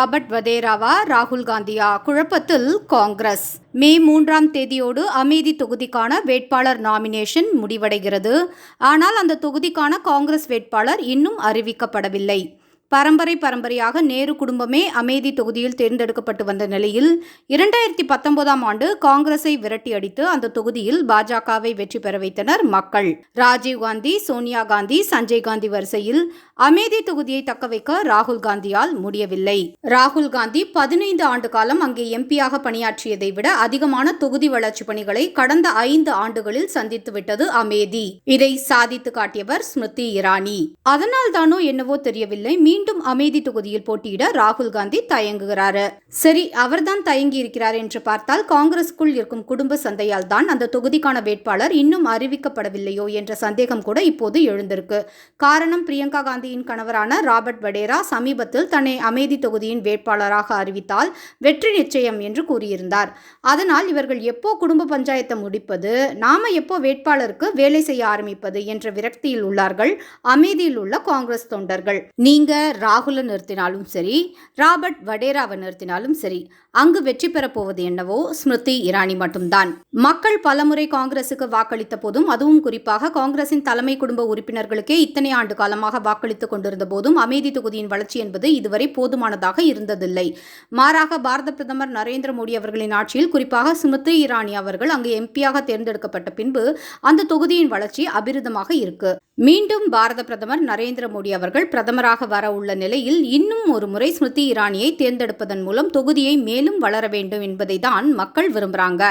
Robert வதேராவா ராகுல் காந்தியா? குழப்பத்தில் காங்கிரஸ். மே மூன்றாம் தேதியோடு அமேதி தொகுதிக்கான வேட்பாளர் நாமினேஷன் முடிவடைகிறது. ஆனால் அந்த தொகுதிக்கான காங்கிரஸ் வேட்பாளர் இன்னும் அறிவிக்கப்படவில்லை. பரம்பரை பரம்பரையாக நேரு குடும்பமே அமேதி தொகுதியில் தேர்ந்தெடுக்கப்பட்டு வந்த நிலையில் இரண்டாயிரத்தி பத்தொன்பதாம் ஆண்டு காங்கிரஸை விரட்டி அடித்து அந்த தொகுதியில் பாஜகவை வெற்றி பெற வைத்தனர் மக்கள். ராஜீவ் காந்தி சோனியா காந்தி சஞ்சய் காந்தி வரிசையில் அமேதி தொகுதியை தக்க வைக்க ராகுல் காந்தியால் முடியவில்லை. ராகுல் காந்தி பதினைந்து ஆண்டு காலம் அங்கே எம்பியாக பணியாற்றியதை விட அதிகமான தொகுதி வளர்ச்சி பணிகளை கடந்த ஐந்து ஆண்டுகளில் சந்தித்துவிட்டது அமேதி. இதை சாதித்து காட்டியவர் ஸ்மிருதி இரானி. அதனால் தானோ என்னவோ தெரியவில்லை. மீ மீண்டும் அமேதி தொகுதியில் போட்டியிட ராகுல் காந்தி தயங்குகிறாரு. சரி அவர்தான் தயங்கி இருக்கிறார் என்று பார்த்தால் காங்கிரஸுக்குள் இருக்கும் குடும்ப சந்தையால் தான் அந்த தொகுதிக்கான வேட்பாளர் இன்னும் அறிவிக்கப்படவில்லையோ என்ற சந்தேகம் கூட இப்போது எழுந்திருக்கு. காரணம் பிரியங்கா காந்தியின் கணவரான ராபர்ட் வடேரா சமீபத்தில் தன்னை அமேதி தொகுதியின் வேட்பாளராக அறிவித்தால் வெற்றி நிச்சயம் என்று கூறியிருந்தார். அதனால் இவர்கள் எப்போ குடும்ப பஞ்சாயத்தை முடிப்பது நாம எப்போ வேட்பாளருக்கு வேலை செய்ய ஆரம்பிப்பது என்ற விரக்தியில் உள்ளார்கள் அமேதியில் உள்ள காங்கிரஸ் தொண்டர்கள். நீங்க ராகுலை நிறுத்தினாலும் சரி ராபர்ட் வடேராவை நிறுத்தினாலும் சரி அங்கு வெற்றி பெறப்போவது என்னவோ ஸ்மிருதி இரானி மட்டும்தான். மக்கள் பலமுறை காங்கிரசுக்கு வாக்களித்த போதும் அதுவும் குறிப்பாக காங்கிரசின் தலைமை குடும்ப உறுப்பினர்களுக்கே இத்தனை ஆண்டு காலமாக வாக்களித்துக் கொண்டிருந்த போதும் அமேதி தொகுதியின் வளர்ச்சி என்பது இதுவரை போதுமானதாக இருந்ததில்லை. மாறாக பாரத பிரதமர் நரேந்திர மோடி அவர்களின் ஆட்சியில் குறிப்பாக ஸ்மிருதி இரானி அவர்கள் அங்கு எம்பியாக தேர்ந்தெடுக்கப்பட்ட பின்பு அந்த தொகுதியின் வளர்ச்சி அபிரிதமாக இருக்கு. மீண்டும் பாரத பிரதமர் நரேந்திர மோடி அவர்கள் பிரதமராக வர உள்ள நிலையில் இன்னும் ஒரு முறை ஸ்மிருதி இரானியை தேர்ந்தெடுப்பதன் மூலம் தொகுதியை மேலும் வளர வேண்டும் என்பதை தான் மக்கள் விரும்புறாங்க.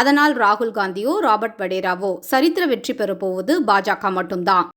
அதனால் ராகுல் காந்தியோ ராபர்ட் வடேராவோ சரித்திர வெற்றி பெறப்போவது பாஜக மட்டும்தான்.